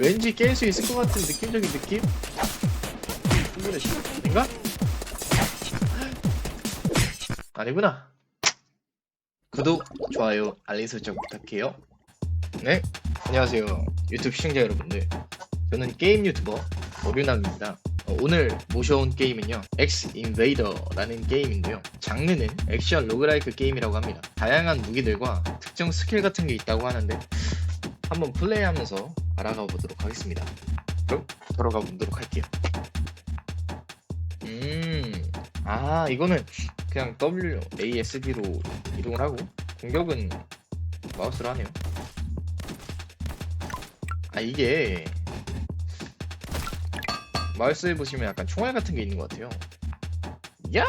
왠지 깰 수 있을 것 같은 느낌적인 느낌? 아닌가? 아니구나. 구독, 좋아요, 알림 설정 부탁해요. 네, 안녕하세요. 유튜브 시청자 여러분들. 저는 게임 유튜버 어류남입니다. 어, 오늘 모셔온 게임은요, X Invader라는 게임인데요. 장르는 액션 로그라이크 게임이라고 합니다. 다양한 무기들과 특정 스킬 같은 게 있다고 하는데 한번 플레이하면서 알아가 보도록 하겠습니다. 그럼 들어가 보도록 할게요. 음, 아 이거는 그냥 W A S D로 이동을 하고 공격은 마우스로 하네요. 아 이게 마우스에 보시면 약간 총알 같은 게 있는 것 같아요. 야!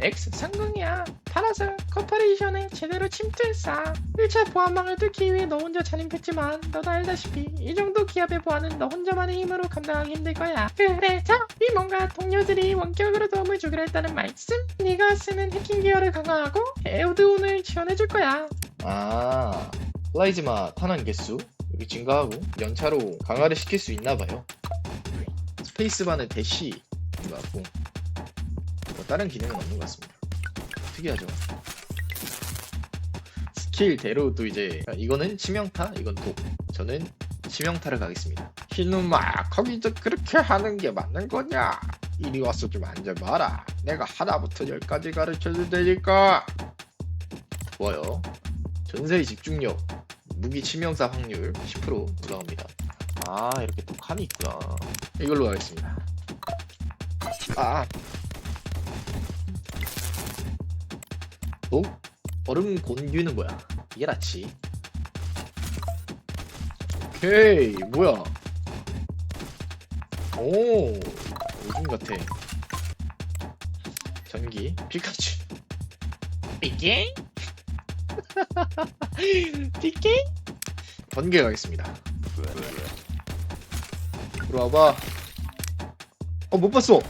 X 상공이야. 파라솔 코퍼레이션에 제대로 침투했어. 1차 보안망을 뚫기 위해 너 혼자 잔인했지만 너도 알다시피 이 정도 기압의 보안은 너 혼자만의 힘으로 감당하기 힘들 거야. 그래서 이 뭔가 동료들이 원격으로 도움을 주기로 했다는 말씀? 네가 쓰는 해킹 기어를 강화하고 에어드온을 지원해줄 거야. 아, 플라이즈마 탄환 개수 여기 증가하고 연차로 강화를 시킬 수 있나 봐요. 스페이스바는 대시인 것 같고 뭐 다른 기능은 없는 것 같습니다. 특이하죠. 스킬대로도 이제 이거는 치명타, 이건 독. 저는 치명타를 가겠습니다. 희누마 거기서 그렇게 하는 게 맞는 거냐? 이리 와서 좀 앉아봐라. 내가 하나부터 열까지 가르쳐줄 테니까. 좋아요. 전세의 집중력, 무기 치명사 확률 10% 들어갑니다. 아 이렇게 또 칸이 있구나. 이걸로 하겠습니다. 아. 어? 얼음 곤규는 뭐야? 이게 낫지. 오케이 뭐야? 오 오줌 같아. 전기 피카츄. 삐게? 삐게? 번개 가겠습니다. 들어와봐. 어, 못 봤어.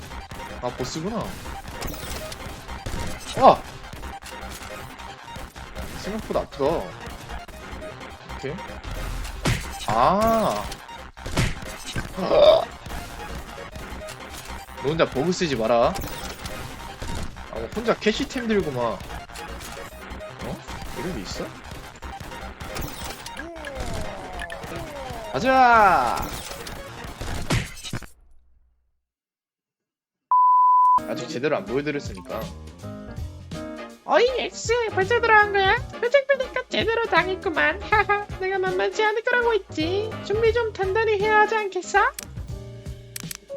아, 보스구나. 아! 생각보다 아프다. 오케이. 아. 너 혼자 버그 쓰지 마라. 아, 뭐 혼자 캐시템 들고 막. 어? 이런 게 있어? 가자! 아직 제대로 안 보여드렸으니까 어이 엑스 벌써 들어간 거야? 표정 보니까 제대로 당했구만 하하 내가 만만치 않을 거라고 했지 준비 좀 단단히 해야 하지 않겠어?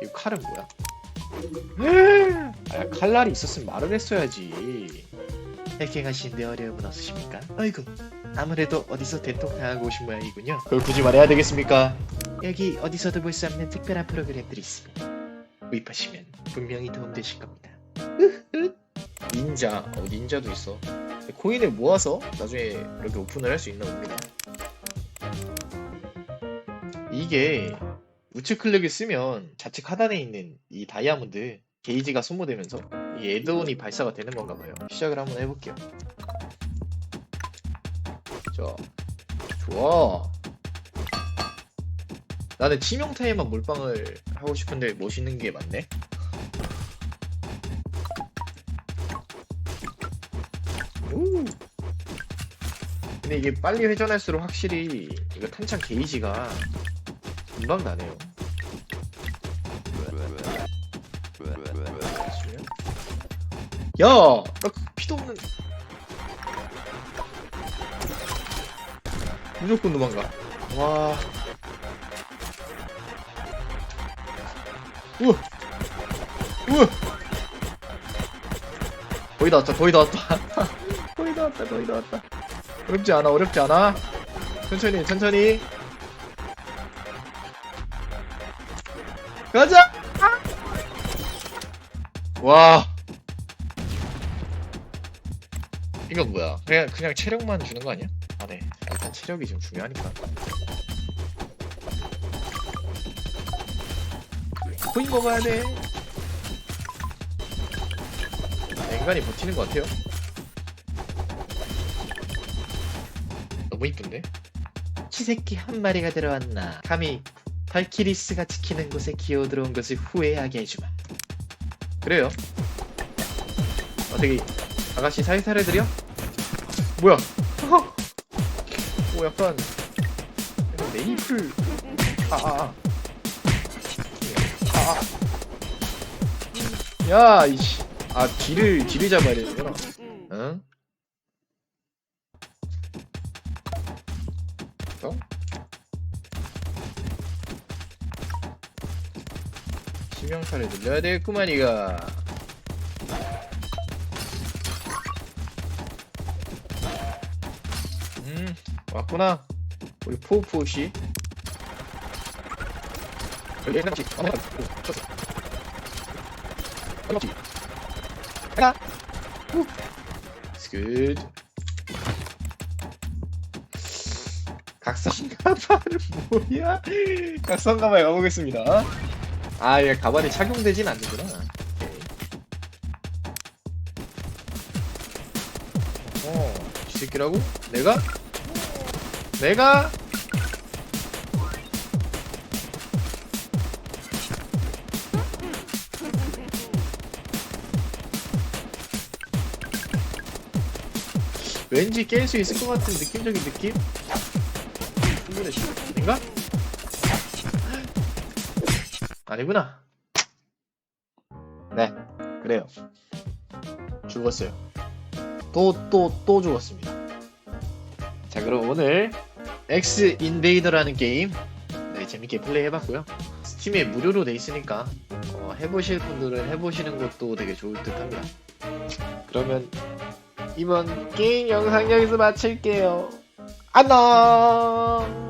이 칼은 뭐야? 아, 칼날이 있었으면 말을 했어야지 해킹하시는데 어려움은 없으십니까? 아이고 아무래도 어디서 대통당하고 오신 모양이군요 그걸 굳이 말해야 되겠습니까? 여기 어디서도 볼 수 없는 특별한 프로그램들이 있습니다 구입하시면 분명히 도움되실 겁니다 닌자 어 닌자도 있어 코인을 모아서 나중에 이렇게 오픈을 할 수 있나 봅니다 이게 우측 클릭을 쓰면 좌측 하단에 있는 이 다이아몬드 게이지가 소모되면서 이 에드온이 발사가 되는 건가 봐요. 시작을 한번 해볼게요. 자, 좋아. 나는 치명타에만 몰빵을 하고 싶은데 멋있는 게 많네. 오. 근데 이게 빨리 회전할수록 확실히 이거 탄창 게이지가 금방 나네요. 야, 나그 피도 없는. 무조건 도망가. 와. 우와. 우와. 거의 다 왔다, 거의 다 왔다. 왔다, 거의 다 왔다. 어렵지 않아, 어렵지 않아. 천천히, 천천히. 가자! 와. 이건 뭐야? 그냥 그냥 체력만 주는 거 아니야? 아 네. 일단 체력이 좀 중요하니까. 코인 먹어야 돼. 인간이 버티는 것 같아요. 너무 이쁜데? 치새끼 한 마리가 들어왔나? 감히 발키리스가 지키는 곳에 기어 들어온 것을 후회하게 해주마. 그래요. 어떻게 아가씨 사이사를 어 뭐야? 오 약간 약간 메이플 아아아 아, 아. 야 이씨 아 뒤를 뒤를 잡아야 되는구나 어? 치명타를 늘려야 되겠구만 이가 음 왔구나. 우리 포우포우씨 여기 해남지 어 해남지. 쳤어 해 각성 가발은 뭐야? 각성 가발 가보겠습니다 아, 얘 가발이 착용되진 않는구나. 어, 이 새끼라고? 내가? 내가? 왠지 깰 수 있을 것 같은 느낌적인 느낌? 충분해, 아닌가? 아니구나. 네, 그래요. 죽었어요. 또, 또, 또 죽었습니다. 자, 그럼 오늘 엑스 인베이더라는 게임 네, 재밌게 플레이해봤고요. 스팀에 무료로 돼 있으니까 어, 해보실 분들은 해보시는 것도 되게 좋을 듯 합니다. 그러면 이번 게임 영상 여기서 마칠게요. 안녕!